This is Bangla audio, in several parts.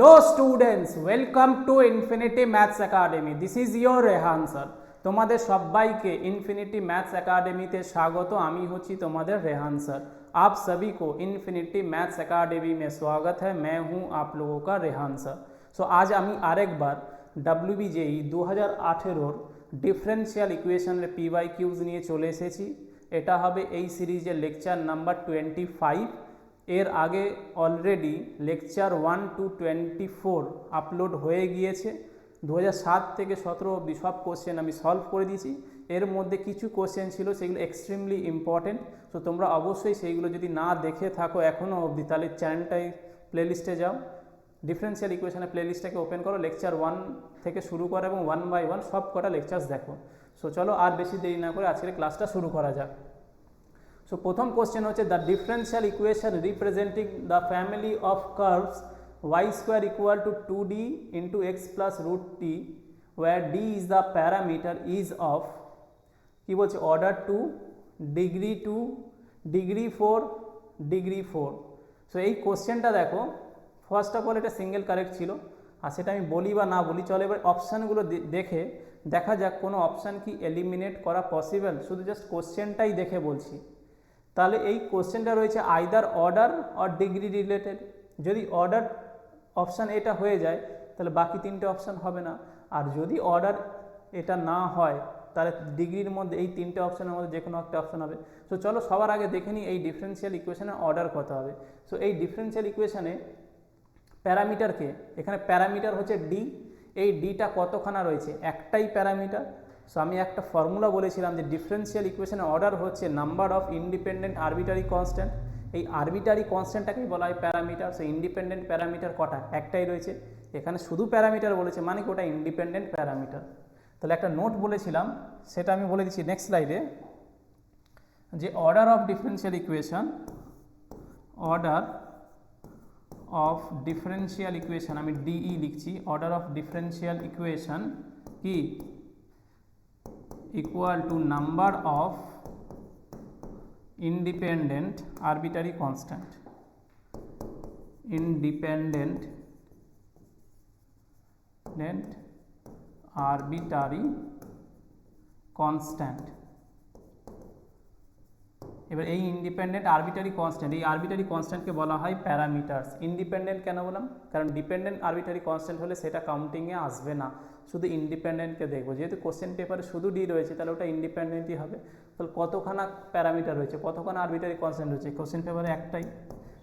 Hello students, welcome to Infinity Maths Academy. This is your Rehan sir. তোমাদের সবাইকে ইনফিনিটি ম্যাথস একাডেমিতে স্বাগত আমি হচ্ছি তোমাদের रेहान सर आप सभी को इन्फिनिटी मैथ्स एकेडमी में स्वागत है मैं हूं आप लोगों का रेहान सर সো আজ আমি আরেকবার ডাব্লিউবিজেই দু হাজার আঠেরোর ডিফারেন্সিয়াল ইকুয়েশনের পিওয়াই কিউজ নিয়ে চলে এসেছি এটা হবে এই সিরিজের লেকচার নাম্বার টোয়েন্টি ফাইভ এর আগে already lecture one to twenty four upload হয়ে গিয়েছে। দু থেকে সতেরো অবধি সব কোশ্চেন আমি সলভ করে দিয়েছি। এর মধ্যে কিছু কোশ্চেন ছিল, সেগুলো এক্সট্রিমলি ইম্পর্টেন্ট তো তোমরা অবশ্যই সেইগুলো যদি না দেখে থাকো এখনও অবধি, তাহলে চ্যানেলটাই প্লেলিস্টে যাও। ডিফারেন্সিয়াল ইকুয়েশনের প্লেলিস্টটাকে ওপেন করো লেকচার ওয়ান থেকে শুরু করো এবং ওয়ান বাই ওয়ান সব কটা লেকচার্স দেখো। সো চলো আর বেশি দেরি না করে আজকের ক্লাসটা শুরু করা যাক। সো প্রথম কোশ্চেন হচ্ছে the differential equation representing the family of curves y square equal to two d into x plus root t where d is the parameter is of কী বলছে order two degree two degree four degree four so এই কোশ্চেনটা দেখো ফার্স্ট অফ অল এটা সিঙ্গেল কারেক্ট ছিল, আর সেটা আমি বলি বা না বলি, চলো এবার অপশানগুলো দেখে দেখা যাক কোনো অপশান কি এলিমিনেট করা পসিবল শুধু জাস্ট কোশ্চেনটাই দেখে বলছি। তাহলে এই কোশ্চেনটা রয়েছে either order or degree related যদি অর্ডার অপশান এটা হয়ে যায়, তাহলে বাকি তিনটে অপশান হবে না। আর যদি অর্ডার এটা না হয়, তাহলে ডিগ্রির মধ্যে এই তিনটে অপশানের মধ্যে যে কোনো একটা অপশান হবে। সো চলো সবার আগে দেখে নিই এই ডিফারেন্সিয়াল ইকুয়েশনের অর্ডার কত হবে। সো এই ডিফারেন্সিয়াল ইকুয়েশনে প্যারামিটারকে এখানে প্যারামিটার হচ্ছে ডি এই ডিটা কতখানা রয়েছে? একটাই প্যারামিটার সো আমি একটা ফর্মুলা বলেছিলাম যে ডিফারেন্সিয়াল ইকুয়েশনের অর্ডার হচ্ছে number of independent arbitrary constant এই আরবিটারি কনস্ট্যান্টটাকেই বলা হয় প্যারামিটার সো ইন্ডিপেন্ডেন্ট প্যারামিটার কটা? একটাই রয়েছে। এখানে শুধু প্যারামিটার বলেছে মানে কি? ওটা ইন্ডিপেন্ডেন্ট প্যারামিটার তাহলে একটা নোট বলেছিলাম, সেটা আমি বলে দিচ্ছি নেক্সট স্লাইডে যে order of differential equation order of differential equation আমি ডিই লিখছি অর্ডার অফ ডিফারেন্সিয়াল ইকুয়েশন কি? Equal to number of independent arbitrary constant. Independent then arbitrary constant. এবার এই ইন্ডিপেন্ডেন্ট আরবিটারি কনস্ট্যান্ট এই আরবিটারি কনস্ট্যান্টকে বলা হয় প্যারামিটার্স ইন্ডিপেন্ডেন্ট কেন বললাম? কারণ ডিপেন্ডেন্ট আরবিটারি কনস্ট্যান্ট হলে সেটা কাউন্টিংয়ে আসবে না। শুধু ইন্ডিপেন্ডেন্টকে দেখব। যেহেতু কোশ্চেন পেপারে শুধু ডি রয়েছে, তাহলে ওটা ইন্ডিপেন্ডেন্টই হবে। তাহলে কতখানা প্যারামিটার রয়েছে, কতখানা আরবিটারি কনসেন্ট রয়েছে? কোশ্চেন পেপারে একটাই।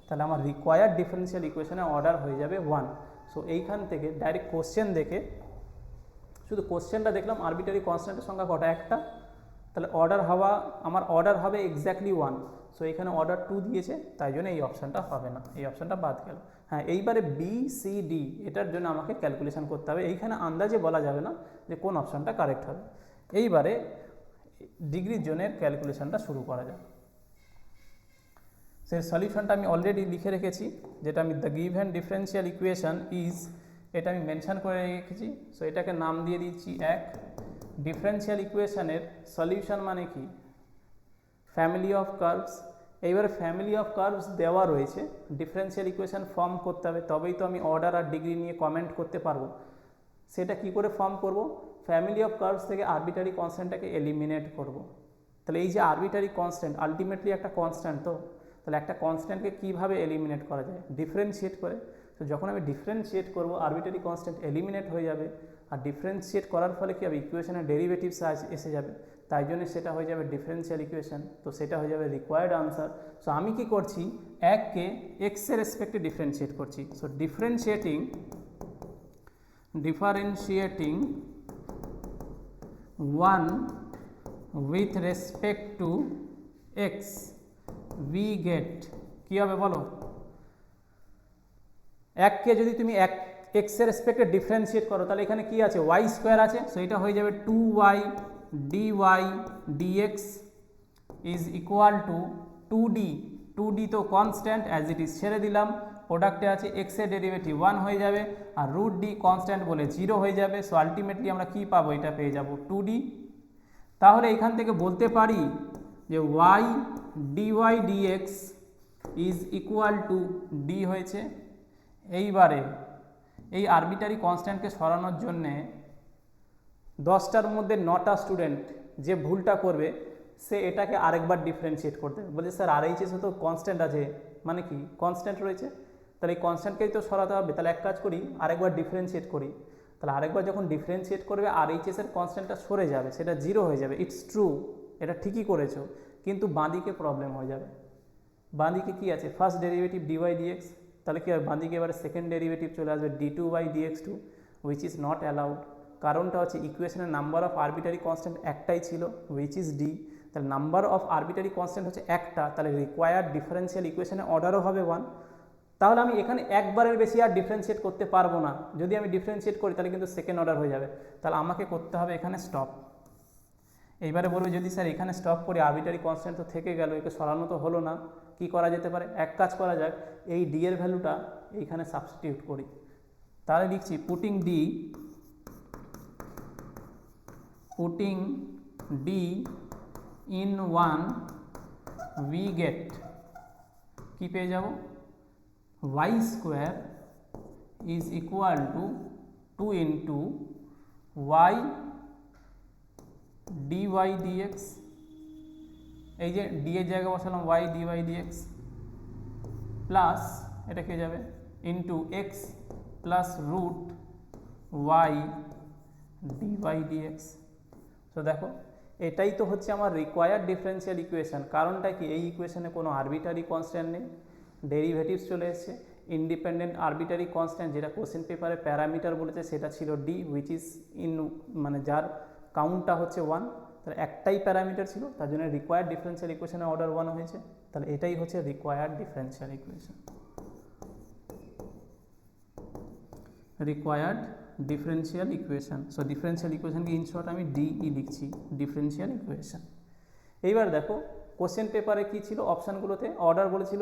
তাহলে আমার রিকোয়ার্ড ডিফারেন্সিয়াল ইকুয়েশনে অর্ডার হয়ে যাবে ওয়ান সো এইখান থেকে ডাইরেক্ট কোশ্চেন দেখে, শুধু কোশ্চেনটা দেখলাম আরবিটারি কনস্ট্যান্টের সংখ্যা কটা? একটা। তাহলে অর্ডার হওয়া, আমার অর্ডার হবে এক্স্যাক্টলি ওয়ান সো এখানে অর্ডার টু দিয়েছে, তাই জন্য এই অপশানটা হবে না। এই অপশানটা বাদ গেল। হ্যাঁ এইবারে বি সি ডি এটার জন্য আমাকে ক্যালকুলেশন করতে হবে। এইখানে আন্দাজে বলা যাবে না যে কোন অপশানটা কারেক্ট হবে। এইবারে ডিগ্রি জোনের ক্যালকুলেশনটা শুরু করা যায় সেই সলিউশনটা আমি অলরেডি লিখে রেখেছি, যেটা আমি the given differential equation is এটা আমি মেনশান করে রেখেছি। সো এটাকে নাম দিয়ে দিচ্ছি এক। ডিফারেন্সিয়াল ইকুয়েশনের সলিউশন মানে কি? ফ্যামিলি অফ কার্ভস এইবারে ফ্যামিলি অফ কার্ভস দেওয়া রয়েছে। ডিফারেন্সিয়াল ইকুয়েশন ফর্ম করতে হবে। তবেই তো আমি অর্ডার আর ডিগ্রি নিয়ে কমেন্ট করতে পারব। সেটা কি করে ফর্ম করব? ফ্যামিলি অফ কার্ভস থেকে আরবিটারি কনস্ট্যান্টটাকে এলিমিনেট করব। তাহলে এই যে আরবিটারি কনস্ট্যান্ট আলটিমেটলি একটা কনস্ট্যান্ট তো? তাহলে একটা কনস্ট্যান্টকে কীভাবে এলিমিনেট করা যায়? ডিফারেন্সিয়েট করে। তো যখন আমি ডিফারেন্সিয়েট করব আরবিটারি কনস্ট্যান্ট এলিমিনেট হয়ে যাবে। আর ডিফারেন্সিয়েট করার ফলে কী হবে? ইকুয়েশনের ডেরিভেটিভস এসে যাবে। তাই জন্য সেটা হয়ে যাবে ডিফারেন্সিয়াল ইকুয়েশন তো সেটা হয়ে যাবে রিকোয়ার্ড আনসার সো আমি কি করছি? এককে এক্সের রেসপেক্টে ডিফারেন্সিয়েট করছি so differentiating differentiating one with respect to x we get কী হবে বলো? এককে যদি তুমি এক এক্সের রেসপেক্টে ডিফারেন্সিয়েট করো, তাহলে এখানে কি আছে? ওয়াই স্কোয়ার আছে সো এটা হয়ে যাবে two y is equal to two d two d তো কনস্ট্যান্ট অ্যাজ ইট ইজ ছেড়ে দিলাম। প্রোডাক্টে আছে এক্সের ডেরিভেটিভ ওয়ান হয়ে যাবে আর রুট ডি কনস্ট্যান্ট বলে জিরো হয়ে যাবে। সো আলটিমেটলি আমরা কী পাবো? এটা পেয়ে যাব টু ডি তাহলে এখান থেকে বলতে পারি যে y dy dx is equal to d হয়েছে। এইবারে এই আরবিটারি কনস্ট্যান্টকে সরানোর জন্যে দশটার মধ্যে নটা স্টুডেন্ট যে ভুলটা করবে, সে এটাকে আরেকবার ডিফারেন্সিয়েট করতে বলছে স্যার আর এইচএসে তো কনস্ট্যান্ট আছে। মানে কি? কনস্ট্যান্ট রয়েছে? তাহলে এই কনস্ট্যান্টকেই তো সরাতে হবে। তাহলে এক কাজ করি, আরেকবার ডিফারেন্সিয়েট করি। তাহলে আরেকবার যখন ডিফারেন্সিয়েট করবে আর এইচএসের কনস্ট্যান্টটা সরে যাবে, সেটা জিরো হয়ে যাবে। ইটস ট্রু এটা ঠিকই করেছ, কিন্তু বাঁদিকে প্রবলেম হয়ে যাবে। বাঁদিকে কী আছে? ফার্স্ট ডেরিভেটিভ ডিওয়াই ডিএক্স তাহলে কী হবে? বাঁদিকে এবারে সেকেন্ড ডেরিভেটিভ চলে আসবে d two by dx two which is not allowed কারণটা হচ্ছে ইকুয়েশনের নাম্বার অফ আরবিটারি কনস্ট্যান্ট একটাই ছিল উইচ ইজ ডি তাহলে নাম্বার অফ আরবিটারি কনস্ট্যান্ট হচ্ছে একটা, তাহলে রিকোয়ার্ড ডিফারেন্সিয়াল ইকুয়েশনের অর্ডারও হবে ওয়ান তাহলে আমি এখানে একবারের বেশি আর ডিফারেন্সিয়েট করতে পারব না। যদি আমি ডিফারেন্সিয়েট করি, তাহলে কিন্তু সেকেন্ড অর্ডার হয়ে যাবে। তাহলে আমাকে করতে হবে এখানে স্টপ এইবারে বলব যদি স্যার এখানে স্টপ করি আরবিটারি কনস্ট্যান্ট তো থেকে গেল, একে সরানো তো হলো না, কি করা যেতে পারে? এক কাজ করা যাক, এই ডি এর ভ্যালুটা এইখানে সাবস্টিটিউট করি। তাহলে লিখছি putting d putting d in one we get কি পেয়ে যাব? y square is equal to 2 into y dy dx. এই যে d এর জায়গায় বসালাম y dy dx প্লাস এটা কে যাবে? Into x plus root y dy dx তো দেখো, এটাই তো হচ্ছে আমার রিকোয়ার্ড ডিফারেন্সিয়াল ইকুয়েশন কারণটা কি? এই ইকুয়েশনে কোনো আরবিটারি কনস্ট্যান্ট নেই। ডেরিভেটিভস চলে এসেছে। ইন্ডিপেন্ডেন্ট আরবিটারি কনস্ট্যান্ট যেটা কোশ্চেন পেপারে প্যারামিটার বলেছে, সেটা ছিল ডি উইচ ইজ ইন মানে যার কাউন্টটা হচ্ছে ওয়ান তাহলে একটাই প্যারামিটার ছিল, তার জন্য রিকোয়ার্ড ডিফারেন্সিয়াল ইকুয়েশনের অর্ডার ওয়ান হয়েছে। তাহলে এটাই হচ্ছে required differential equation required differential equation so differential ইকুয়েশনকে ইন শর্ট আমি ডিই লিখছি ডিফারেন্সিয়াল ইকুয়েশন এইবার দেখো কোশ্চেন পেপারে কি ছিল? অপশানগুলোতে অর্ডার বলেছিল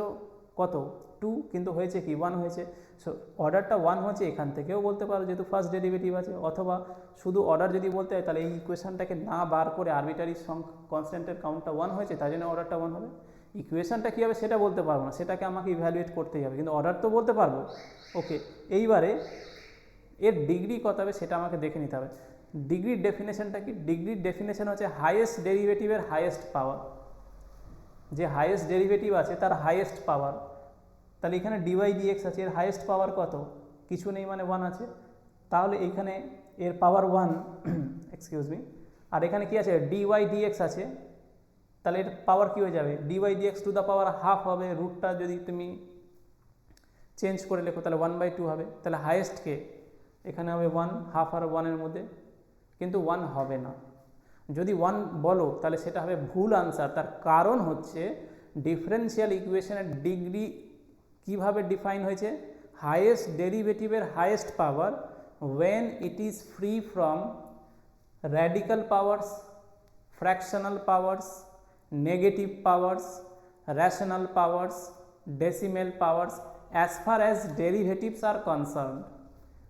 কত? টু কিন্তু হয়েছে কি? ওয়ান হয়েছে। সো অর্ডারটা ওয়ান হয়েছে, এখান থেকেও বলতে পারো যেহেতু ফার্স্ট ডেরিভেটিভ আছে। অথবা শুধু অর্ডার যদি বলতে হয়, তাহলে এই ইকুয়েশনটাকে না বার করে আরবিটারি সং কনস্ট্যান্টের কাউন্টটা ওয়ান হয়েছে তাই জন্য অর্ডারটা ওয়ান হবে। ইকুয়েশনটা কী হবে সেটা বলতে পারব না। সেটাকে আমাকে ইভ্যালুয়েট করতেই হবে। কিন্তু অর্ডার তো বলতে পারব। ওকে এইবারে এর ডিগ্রি কত হবে সেটা আমাকে দেখে নিতে হবে। ডিগ্রির ডেফিনেশনটা কি? ডিগ্রির ডেফিনেশন হচ্ছে হাইয়েস্ট ডেরিভেটিভের হাইয়েস্ট পাওয়ার যে হাইয়েস্ট ডেরিভেটিভ আছে তার হাইয়েস্ট পাওয়ার তাহলে এখানে ডিওয়াই ডিএক্স আছে, এর হাইয়েস্ট পাওয়ার কত? কিছু নেই মানে ওয়ান আছে। তাহলে এইখানে এর পাওয়ার ওয়ান এক্সকিউজ মি আর এখানে কি আছে? ডিওয়াই ডিএক্স আছে। তাহলে এর পাওয়ার কী হয়ে যাবে? Dy dx to the power half হবে রুটটা যদি তুমি চেঞ্জ করে লেখো, তাহলে ওয়ান বাই টু হবে। তাহলে হাইয়েস্ট কে? এখানে হবে ওয়ান হাফ আর ওয়ানের মধ্যে। কিন্তু ওয়ান হবে না। যদি ওয়ান বলো, তাহলে সেটা হবে ভুল আনসার তার কারণ হচ্ছে ডিফারেন্সিয়াল ইকুয়েশনের ডিগ্রি কীভাবে ডিফাইন হয়েছে? হাইয়েস্ট ডেরিভেটিভের highest power when it is free from radical powers fractional powers negative powers rational powers decimal powers as far as derivatives are concern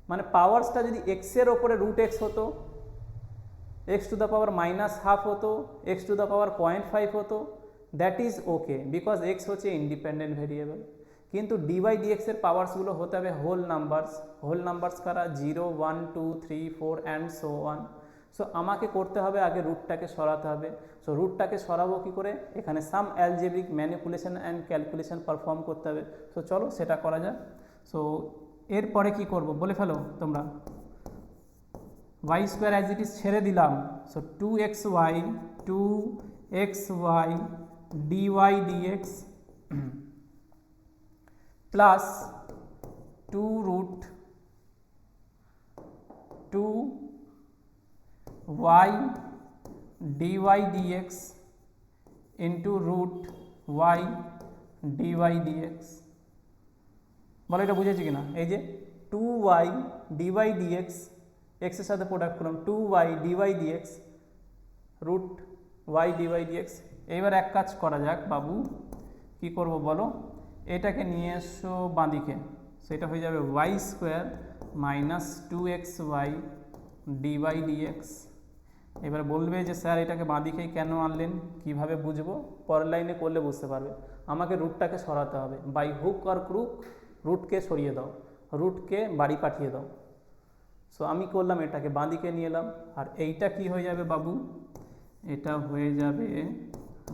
মানে পাওয়ার্সটা যদি এক্সের ওপরে রুট এক্স হতো x to the power minus half হতো x to the power point five হতো that is okay because x হচ্ছে ইন্ডিপেন্ডেন্ট ভেরিয়েবল কিন্তু ডিওয়াই ডিএক্সের পাওয়ার্সগুলো হতে হবে হোল নাম্বারস হোল নাম্বারস কারা? Zero one two three four and so on so আমাকে করতে হবে আগে রুটটাকে সরাতে হবে। সো রুটটাকে সরাবো কী করে? এখানে some algebraic manipulation and calculation perform করতে হবে। সো চলো সেটা করা যায় সো এরপরে কি করব? বলে ফেলো তোমরা। Y square as it is ছেড়ে দিলাম। So two x y two x y dy dx plus two root two y dy dx into root y dy dx বলো এটা বুঝেছি কি না এই যে টু ওয়াই ডিওয়াই ডিএক্স এক্সের সাথে প্রোডাক্ট করলাম two y dy dx root y dy dx এইবার এক কাজ করা যাক বাবু, কি করব বলো? এটাকে নিয়ে এসো বাঁদিকে, সেটা হয়ে যাবে y square minus two x y dy dx এবার বলবে যে স্যার এটাকে বাঁদিকেই কেন আনলেন, কীভাবে বুঝব? পরের লাইনে করলে বুঝতে পারবে। আমাকে রুটটাকে সরাতে হবে বাই হুক আর ক্রুক রুটকে সরিয়ে দাও, রুটকে বাড়ি পাঠিয়ে দাও। সো আমি করলাম এটাকে, বাঁদিকে নিয়ে এলাম। আর এইটা কি হয়ে যাবে বাবু? এটা হয়ে যাবে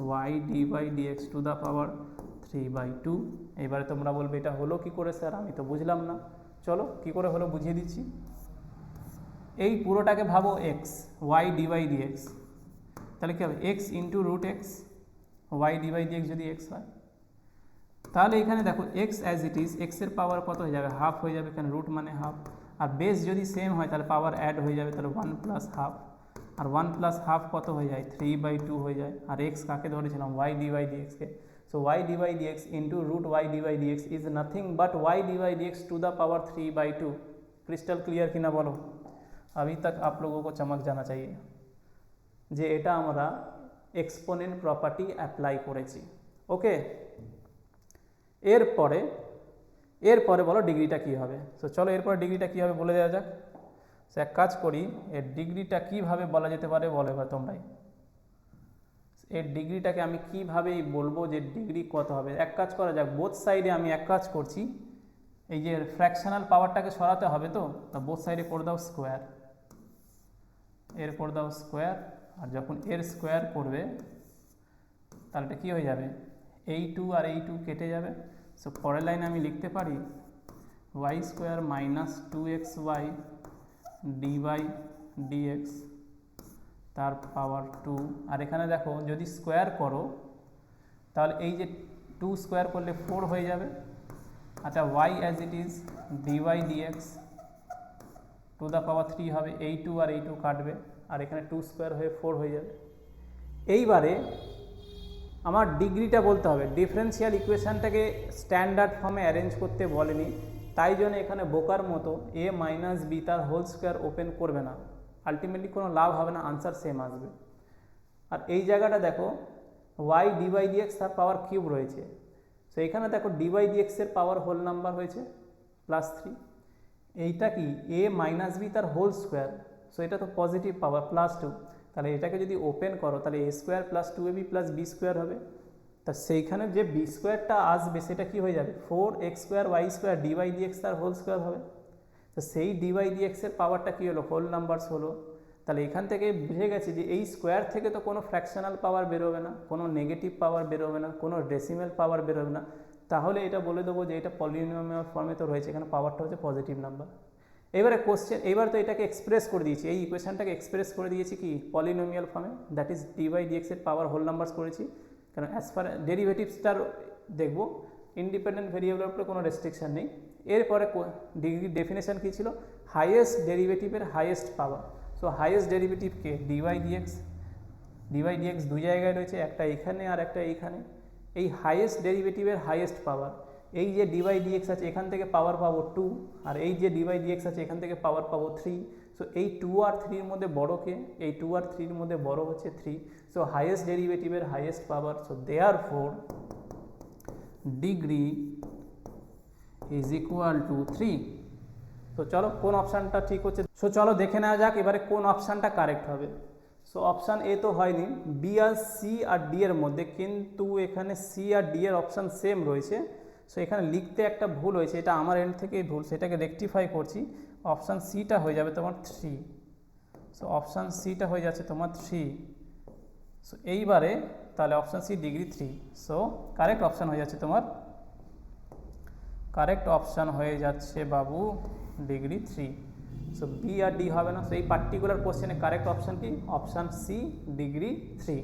y d by dx to the power three by two এবারে তোমরা বলবে, এটা হলো কি করে স্যার? আমি তো বুঝলাম না। চলো, কি করে হলো বুঝিয়ে দিচ্ছি। এই পুরোটাকে ভাবো x y d by dx তাহলে কী হবে? X into root x y d by dx যদি এক্স হয়। তাহলে এখানে দেখো এক্স অ্যাজ ইট ইজ এক্সের পাওয়ার কত হয়ে যাবে হাফ হয়ে যাবে এখানে রুট মানে হাফ আর বেস যদি সেম হয় তাহলে পাওয়ার অ্যাড হয়ে যাবে তাহলে ওয়ান প্লাস হাফ আর ওয়ান প্লাস হাফ কত হয়ে যায় থ্রি বাই টু হয়ে যায় আর এক্স কাকে ধরেছিলাম Y D by ডিএক্সকে so Y D by D X into root Y D by D X is nothing but Y D by D X to the power three by two crystal clear কি না বলো अभी तक आप लोगों को चमक जाना चाहिए যে এটা আমরা এক্সপোনেন্ট প্রপার্টি অ্যাপ্লাই করেছি ওকে এরপরে এরপরে বলো ডিগ্রিটা কী হবে? সো চলো এরপরে ডিগ্রিটা কী হবে বলে দেওয়া যাক। সো এক কাজ করি, এর ডিগ্রিটা কীভাবে বলা যেতে পারে বলো এবার তোমরাই। এর ডিগ্রিটাকে আমি কীভাবেই বলব যে ডিগ্রি কত হবে? এক কাজ করা যাক বোথ সাইডে আমি এক কাজ করছি। এই যে ফ্র্যাকশনাল পাওয়ারটাকে সরাতে হবে তো? তা বোথ সাইডে করে দাও স্কোয়ার এর করে দাও স্কোয়ার আর যখন এর স্কোয়ার করবে, তাহলে এটা কী হয়ে যাবে? এই টু আর এই টু কেটে যাবে। সো পরের লাইনে আমি লিখতে পারি y square minus two x y d by dx তার পাওয়ার টু আর এখানে দেখো, যদি স্কোয়ার করো, তাহলে এই যে টু স্কোয়ার করলে ফোর হয়ে যাবে। আচ্ছা y as it is d y dx to the power three হবে। এই টু আর এই টু কাটবে। আর এখানে টু স্কোয়ার হয়ে ফোর হয়ে যাবে। এইবারে আমার ডিগ্রিটা বলতে হবে। ডিফারেন্সিয়াল ইকুয়েশানটাকে স্ট্যান্ডার্ড ফর্মে অ্যারেঞ্জ করতে বলেনি। তাই জন্য এখানে বোকার মতো এ মাইনাস বি তার হোল স্কোয়ার ওপেন করবে না। আলটিমেটলি কোনো লাভ হবে না, আনসার সেম আসবে। আর এই জায়গাটা দেখো ওয়াই ডি বাই ডিএক্স তার পাওয়ার কিউব রয়েছে। সো এখানে দেখো ডি বাই ডিএক্সের পাওয়ার হোল নাম্বার হয়েছে প্লাস থ্রি এইটা কি? এ মাইনাস বি তার হোল স্কোয়ার সো এটা তো পজিটিভ পাওয়ার প্লাস টু তাহলে এটাকে যদি ওপেন করো, তাহলে a square plus two a b plus b square হবে। তা সেইখানে যে বি স্কোয়ারটা আসবে, সেটা কি হয়ে যাবে? Four x square y square d by d x তার হোল স্কোয়ার হবে। তো সেই ডি বাই ডি এক্সের পাওয়ারটা কী হলো? হোল নাম্বারস হলো। তাহলে এখান থেকে বুঝে গেছে যে এই স্কোয়ার থেকে তো কোনো ফ্র্যাকশনাল পাওয়ার বেরোবে না, কোনো নেগেটিভ পাওয়ার বেরোবে না, কোনো ডেসিমেল পাওয়ার বেরোবে না। তাহলে এটা বলে দেবো যে এটা পলিনোমিয়াল ফর্মে তো রয়েছে, এখানে পাওয়ারটা হচ্ছে পজিটিভ নাম্বার এবারে কোশ্চেন এবার তো এটাকে এক্সপ্রেস করে দিয়েছি। এই ইকুয়েশনটাকে এক্সপ্রেস করে দিয়েছি কি? পলিনোমিয়াল ফর্মে দ্যাট ইজ ডি বাই ডিএক্সের পাওয়ার হোল নাম্বারস করেছি। কারণ অ্যাজ ফার ডেরিভেটিভসটার দেখব ইন্ডিপেন্ডেন্ট ভেরিয়েবলের উপরে কোনো রেস্ট্রিকশন নেই। এরপরে ডিগ্রি ডেফিনেশন কী ছিল? হাইয়েস্ট ডেরিভেটিভের হাইয়েস্ট পাওয়ার সো হাইয়েস্ট ডেরিভেটিভকে ডিওয়াই ডিএক্স ডিওয়াই ডিএক্স দুই জায়গায় রয়েছে, একটা এখানে আর একটা এইখানে। এই হাইয়েস্ট ডেরিভেটিভের হাইয়েস্ট পাওয়ার এই যে ডিওয়াই ডিএক্স আছে, এখান থেকে পাওয়ার পাবো টু আর এই যে ডিওয়াই ডিএক্স আছে, এখান থেকে পাওয়ার পাবো থ্রি সো এই টু আর থ্রির মধ্যে বড়কে এই টু আর থ্রির মধ্যে বড় হচ্ছে থ্রি সো হাইয়েস্ট ডেরিভেটিভের highest power so therefore degree is equal to three তো চলো, কোন অপশানটা ঠিক হচ্ছে? সো চলো দেখে নেওয়া যাক, এবারে কোন অপশানটা কারেক্ট হবে। সো অপশান এ তো হয়নি। বি আর সি আর ডি এর মধ্যে, কিন্তু এখানে সি আর ডি এর অপশান সেম রয়েছে। সো এখানে লিখতে একটা ভুল হয়েছে, এটা আমার এন্ড থেকেই ভুল, সেটাকে রেকটিফাই করছি অপশান সিটা হয়ে যাবে তোমার থ্রি সো অপশান সিটা হয়ে যাচ্ছে তোমার থ্রি সো এইবারে তাহলে option C degree three so correct option হয়ে যাচ্ছে তোমার কারেক্ট অপশান হয়ে যাচ্ছে বাবু ডিগ্রি থ্রি সো বি আর ডি হবে না। সো এই পার্টিকুলার কোশ্চেনে কারেক্ট অপশান কি? Option C degree three